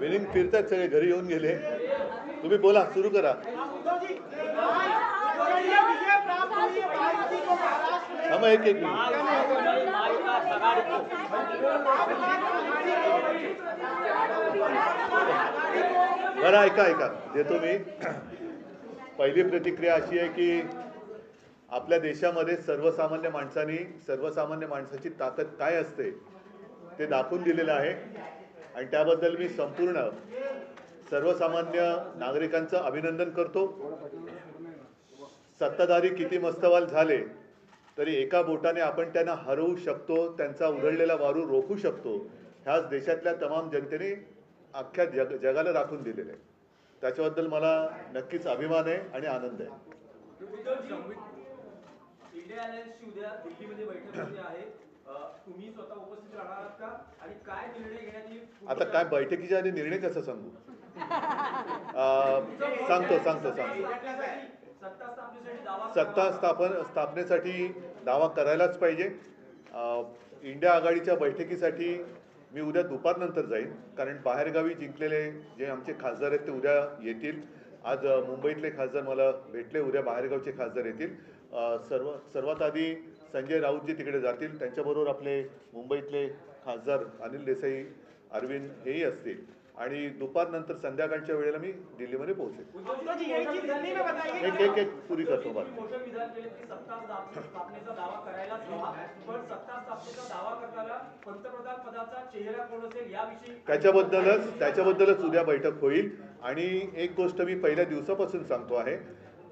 Winning फिरतात सगळे घरी येऊन गेले. तुम्ही बोला सुरू करा. हा एक एक बरं ऐका ऐका. देतो मी. पहिली प्रतिक्रिया अशी आहे की आपल्या देशामध्ये सर्वसामान्य माणसांनी सर्वसामान्य माणसाची ताकद काय असते ते दाखवून दिलेलं आहे. आणि त्याबद्दल मी संपूर्ण सर्वसामान्य नागरिकांचं अभिनंदन करतो. सत्ताधारी किती मस्तवाल झाले तरी एका बोटाने आपण त्यांना हरवू शकतो त्यांचा उधळलेला वारू रोखू शकतो ह्याच देशातल्या तमाम जनतेने अख्ख्या जग जगाला राखून दिलेलं. आहे त्याच्याबद्दल मला नक्कीच अभिमान आहे आणि आनंद आहे. तुम्ही स्वतः उपस्थित राहणार आहात का? आणि काय निर्णय घेण्यात येईल? आता काय बैठकीच्या आधी निर्णय कसं सांगू? सांगतो सांगतो सांगतो. सत्ता स्थापन स्थापनेसाठी दावा करायलाच पाहिजे. इंडिया आघाडीच्या बैठकीसाठी मी उद्या दुपारनंतर जाईन. कारण बाहेरगावी जिंकलेले जे आमचे खासदार आहेत ते उद्या येतील. आज मुंबईतले खासदार मला भेटले उद्या बाहेरगावचे खासदार येतील. सर्व सर्वात आधी संजय राऊतजी तिकडे जातील. त्यांच्याबरोबर आपले मुंबईतले खासदार अनिल देसाई अरविंद हेही असतील. आणि दुपारनंतर संध्याकाळच्या वेळेला मी दिल्लीमध्ये पोहोचेल. एक एक एक पुरी करतो बात पण त्याच्याबद्दलच त्याच्याबद्दलच उद्या बैठक होईल. आणि एक गोष्ट मी पहिल्या दिवसापासून सांगतो आहे.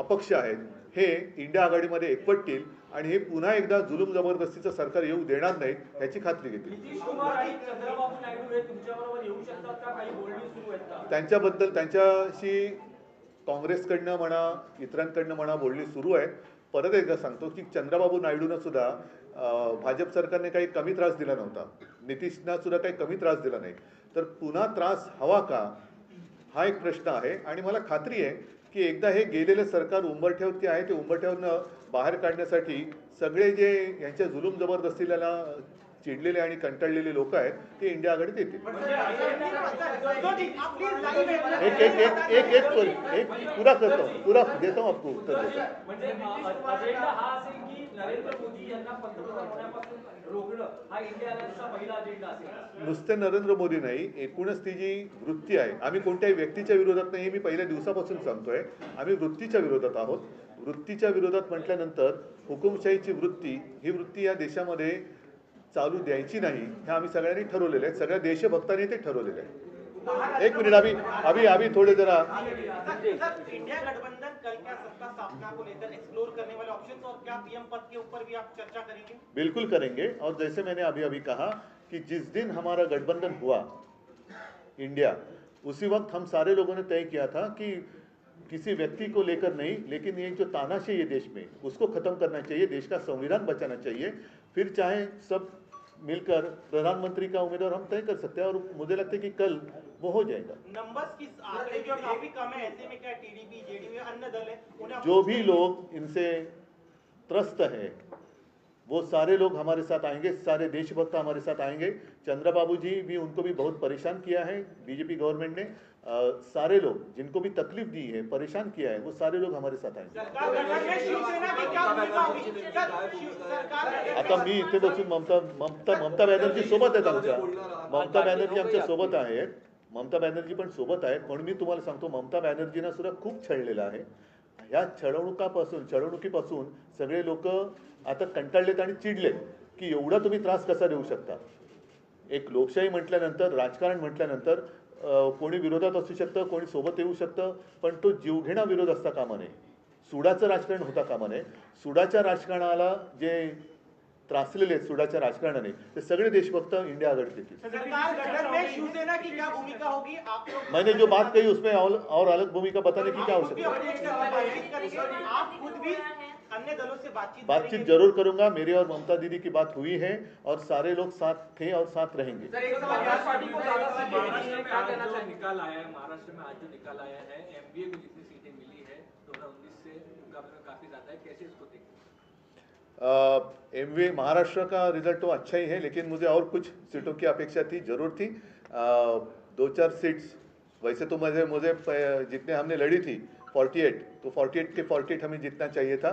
अपक्ष आहेत. हे इंडिया आघाडीमध्ये एकवटतील आणि हे पुन्हा एकदा जुलूम जबरदस्तीचं सरकार येऊ देणार नाहीत ह्याची खात्री घेतील. हे त्यांच्याबद्दल त्यांच्याशी काँग्रेसकडनं म्हणा इतरांकडनं म्हणा बोलणी सुरू आहेत. परत एकदा सांगतो की चंद्रबाबू नायडूनं सुद्धा भाजप सरकारने काही कमी त्रास दिला नव्हता. नितीशना सुद्धा काही कमी त्रास दिला नाही. तर पुन्हा त्रास हवा का? हा एक प्रश्न आहे. आणि मला खात्री आहे की एकदा हे गेलेलं सरकार उंबरठ्यावरती आहे ते उंबरठ्यावरनं बाहेर काढण्यासाठी सगळे जे यांच्या जुलूम जबरदस्तीला चिडलेले आणि कंटाळलेले लोक आहेत ते इंडिया आघाडीत येतील एक एक एक एक एक कर- एक पुरा करतो पुरा देतो आपको उत्तर देतो. म्हणजे नुसते नरेंद्र मोदी नाही एकूणच ती जी वृत्ती आहे आम्ही कोणत्याही व्यक्तीच्या विरोधात नाही हे मी पहिल्या दिवसापासून सांगतोय आम्ही वृत्तीच्या विरोधात आहोत. वृत्तीच्या विरोधात म्हटल्यानंतर हुकुमशाहीची वृत्ती ही वृत्ती या देशामध्ये चालू द्यायची नाही, हे आम्ही सगळ्यांनी ठरवलेलं आहे सगळ्या देशभक्तांनी ते ठरवलेलं आहे एक मिनिट अभी अभी अभी थोड़े जरा इंडिया गठबंधन कल क्या सत्ता स्थापना को लेकर एक्सप्लोर करने वाले और क्या पीएम पद के ऊपर भी आप चर्चा करेंगे बिल्कुल करेंगे. और जैसे मैंने अभी अभी कहा कि जिस दिन हमारा गठबंधन हुआ, इंडिया, उसी वक्त हम सारे लोगों ने तय किया था कि किसी व्यक्ति को लेकर नहीं, लेकिन ये जो तानाशाही है देश में, उसको खत्म करना चाहिए, देश का संविधान बचाना चाहिए। फिर चाहे सब मिलकर प्रधानमंत्री का उम्मीदवार हम तय कर सकते हैं और मुझे लगता है कि कल वो हो जाएगा। नंबर्स की आंकड़े जो काफ़ी कम है ऐसे में क्या टीडीपी जेडीयू अन्य दल है? जो भी लोग इनसे त्रस्त है वो सारे लोग हमारे साथ आएँगे सारे देशभक्त हमारे साथ आएँगे। चंद्रबाबू जी भी उनको भी बहुत परेशान किया है बीजेपी गवर्नमेंट ने। सारे लोग जिनको भी तकलीफ दी है परेशान किया है वो सारे लोग हमारे साथ आएंगे। सरकार आता मी इथे बसून ममता ममता ममता बॅनर्जी सोबत आहेत आमच्या. ममता बॅनर्जी आमच्यासोबत आहेत. ममता बॅनर्जी पण सोबत आहेत. म्हणून मी तुम्हाला सांगतो ममता बॅनर्जींना सुद्धा खूप छळलेलं आहे. ह्या छळवणुकापासून छळवणुकीपासून सगळे लोक आता कंटाळलेत आणि चिडलेत की एवढा तुम्ही त्रास कसा देऊ शकता? एक लोकशाही म्हटल्यानंतर राजकारण म्हटल्यानंतर कोणी विरोधात असू शकतं कोणी सोबत येऊ शकतं पण तो जीवघेणा विरोध असता कामा नये. सुडाचं राजकारण होता कामा नये. सुडाच्या राजकारणाला जे त्रासलेले आहेत सुडाच्या राजकारणाने ते सगळे देशभक्त इंडिया आप लोग मैंने जो बात कही उसमें और, और अलग भूमिका बताने की क्या आवश्यकता अन्य दलों से बातचीत बातचीत ज़रूर करूँगा। मेरी और ममता दीदी की बात हुई है और सारे लोग साथ थे और साथ रहेंगे। महाराष्ट्र हैं, में क्या आज कहना जो चाहेंगे? निकाल आया है महाराष्ट्र में आज जो निकाल आया है एमबीए को जितनी सीटें मिली है 2019 से मुकाबले में काफ़ी ज़्यादा है कैसे इसको देखते एम वी महाराष्ट्र का रिज़ल्ट तो अच्छा ही है लेकिन मुझे और कुछ सीटों की अपेक्षा थी ज़रूर थी। दो चार सीट्स वैसे तो मुझे मुझे जितने हमने लड़ी थी 48 तो 48 के 48 हमें जीतना चाहिए था।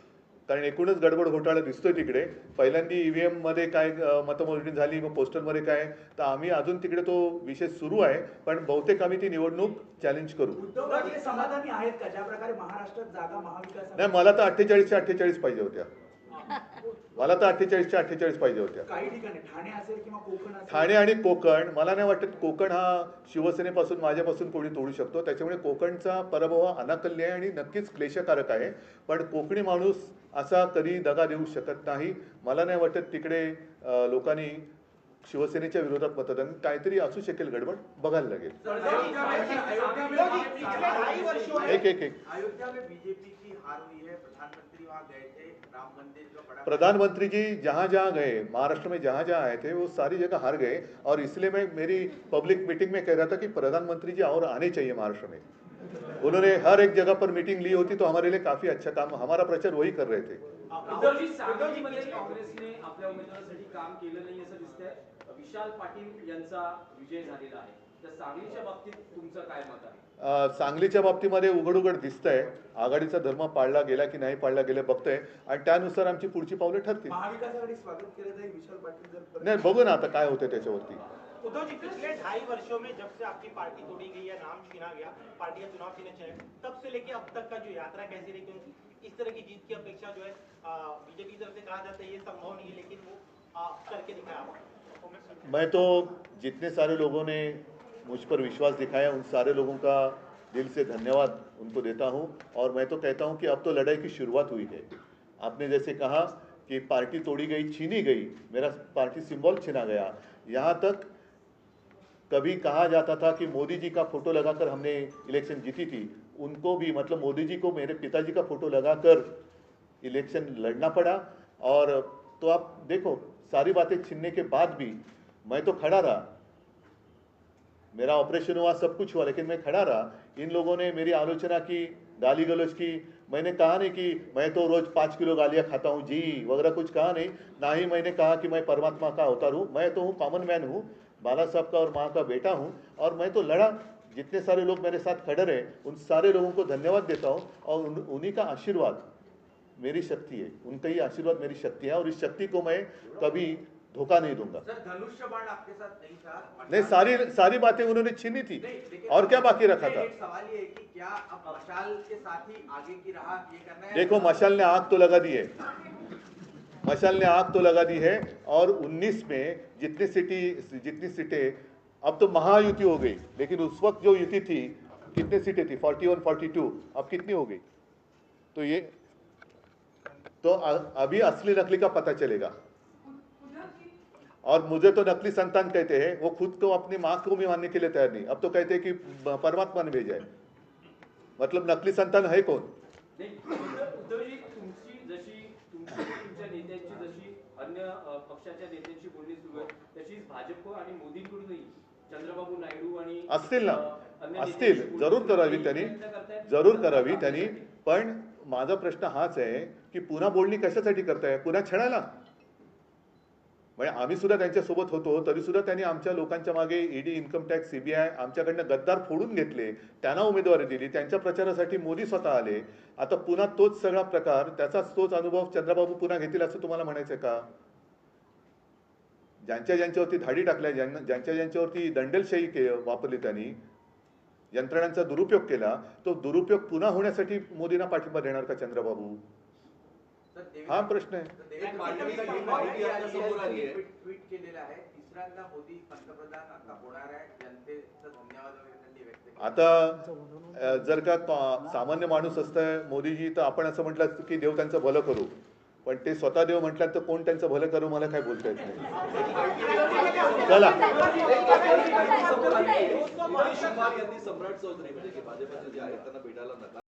कारण एकूणच गडबड घोटाळा दिसतोय तिकडे. पहिल्यांदा ईव्हीएममध्ये काय मतमोजणी झाली मग पोस्टरमध्ये काय? तर आम्ही अजून तिकडे तो विषय सुरू आहे पण बहुतेक आम्ही ती निवडणूक चॅलेंज करू. उद्धव ठाकरे समाधानी आहेत का? ज्या प्रकारे महाराष्ट्रात जागा महाविकास नाही मला तर अठ्ठेचाळीसच्या अठ्ठेचाळीस पाहिजे होत्या. मला तर अठ्ठेचाळीसच्या अठ्ठेचाळीस पाहिजे होत्या. काही ठिकाणी ठाणे असेल किंवा कोकण असेल? ठाणे आणि कोकण मला नाही वाटत कोकण हा शिवसेनेपासून माझ्यापासून कोणी तोडू शकतो. त्याच्यामुळे कोकणचा पराभव हा अनाकल्य आहे आणि नक्कीच क्लेशकारक आहे. पण कोकणी माणूस असा कधी दगा देऊ शकत नाही. मला नाही वाटत तिकडे लोकांनी शिवसेनेच्या विरोधात मतदान काहीतरी असू शकेल, गडबड वर्षों में एक एक एक. प्रधानमंत्री जी जहाँ जहाँ गए, महाराष्ट्र में जहाँ जहाँ आए थे, वो सारी जगह हार गए, और इसलिए मैं मेरी पब्लिक मीटिंग में कह रहा था कि प्रधानमंत्री जी और आने चाहिए महाराष्ट्र में। उन्होंने हर एक जगह पर मीटिंग ली होती तो हमारे लिए काफ़ी अच्छा काम, हमारा प्रचार वही कर रहे थे। उद्धवजी सांगलीमध्ये काँग्रेसने आपल्या उमेदवारासाठी काम केलं नाही असं दिसतंय. विशाल पाटील यांचा विजय झालेला आहे. तर सांगलीच्या बाबतीत तुमचं काय मत आहे? अं, सांगलीच्या बाबतीमध्ये उघड उघड दिसतंय. आघाडीचा धर्म पाळला गेला की नाही पाळला गेला बघतोय. आणि त्यानुसार आमची पुढची पावले ठरतील. महाविकास आघाडी स्वागत केलं जाईल विशाल पाटील जर परत- नाही बघू ना आता काय होतंय त्याच्यावरती. उद्धव जी पिछले ढाई वर्षों में जब से आपकी पार्टी तोड़ी गई या नाम छीना गया पार्टी का चुनाव छीने चले तब से लेके अब तक का जो यात्रा कैसी रही क्योंकि इस तरह की जीत की अपेक्षा जो है बीजेपी की तरफ़ से कहा जाता है, ये संभव नहीं है, लेकिन वो करके दिखाया मैं तो जितने सारे लोगों ने मुझ पर विश्वास दिखाया, उन सारे लोगों का दिल से धन्यवाद उनको देता हूँ। और मैं तो कहता हूँ कि अब तो लड़ाई की शुरुआत हुई है। आपने जैसे कहा कि पार्टी तोड़ी गई, छीनी गई, मेरा पार्टी सिंबल छीना गया। यहाँ तक कभी कहा जाता था कि मोदी जी का फ़ोटो लगाकर हमने इलेक्शन जीती थी। उनको भी मतलब मोदी जी को, मेरे पिताजी का फ़ोटो लगाकर इलेक्शन लड़ना पड़ा। और तो आप देखो, सारी बातें छीनने के बाद भी मैं तो खड़ा रहा। मेरा ऑपरेशन हुआ, सब कुछ हुआ, लेकिन मैं खड़ा रहा। इन लोगों ने मेरी आलोचना की, गाली गलोच की। मैंने कहा नहीं कि मैं तो रोज पाँच किलो गालियाँ खाता हूँ, जी, वगैरह कुछ कहा नहीं। ना ही मैंने कहा कि मैं परमात्मा का अवतार हूँ। मैं तो हूँ कॉमन मैन हूँ, बाला साहब का और माँ का बेटा हूँ। और मैं तो लड़ा। जितने सारे लोग मेरे साथ खड़े रहे उन सारे लोगों को धन्यवाद देता हूँ और उन, उन्हीं का आशीर्वाद मेरी शक्ति है। उनका ही आशीर्वाद मेरी शक्ति है और इस शक्ति को मैं कभी धोखा नहीं दूँगा। धनुष्य बाण आपके साथ नहीं था नहीं सारी सारी बातें उन्होंने छीनी थी। और क्या बाकी रखा था? सवाल ये है कि क्या अब मशाल के साथ ही आगे की राह ये करना है? देखो मशाल ने आग तो लगा दी है। मशाल ने आग तो लगा दी है और 19 में जितनी सिटी जितनी सीटें अब तो महायुति हो गई, लेकिन उस वक्त जो युति थी, कितने सीटें थी? 41 42 अब कितनी हो गई? तो ये तो अभी असली नकली का पता चलेगा। और मुझे तो नकली संतान कहते हैं, वो खुद को अपनी माँ को भी मानने के लिए तैयार नहीं। अब तो कहते हैं कि परमात्मा ने भेजा है। मतलब नकली संतान है कौन? अन्य सुरू चंद्रबाबू नायडू आणि असतील ना. असतील. जरूर करावी त्यांनी? जरूर करावी त्यांनी. पण माझा प्रश्न हाच आहे की पुन्हा बोलणी कशासाठी करताय? पुन्हा छेडायला म्हणजे आम्ही सुद्धा त्यांच्यासोबत होतो तरी सुद्धा त्यांनी आमच्या लोकांच्या मागे ईडी इन्कम टॅक्स सीबीआय आमच्याकडनं गद्दार फोडून घेतले. त्यांना उमेदवारी दिली. त्यांच्या प्रचारासाठी मोदी स्वतः आले. आता पुन्हा तोच सगळा प्रकार त्याचाच तोच अनुभव चंद्रबाबू पुन्हा घेतील असं तुम्हाला म्हणायचं का? ज्यांच्या ज्यांच्यावरती धाडी टाकल्या ज्यांना ज्यांच्या ज्यांच्यावरती दंडेलशाही के वापरली त्यांनी यंत्रणांचा दुरुपयोग केला तो दुरुपयोग पुन्हा होण्यासाठी मोदींना पाठिंबा देणार का चंद्रबाबू? हा प्रश्न आहे. ट्विट- केलेलं तिसऱ्यांदा मोदी पंतप्रधान आता होणार आहे. जनतेचा धन्यवाद वगैरे त्यांनी व्यक्त केला. आता जर का का- सामान्य माणूस असतंय मोदीजी तर आपण असं म्हटलं की देव त्यांचं भलं करू. पण ते स्वतः देव म्हटलं तर कोण त्यांचं भलं करू मला काय बोलता येत नाही चला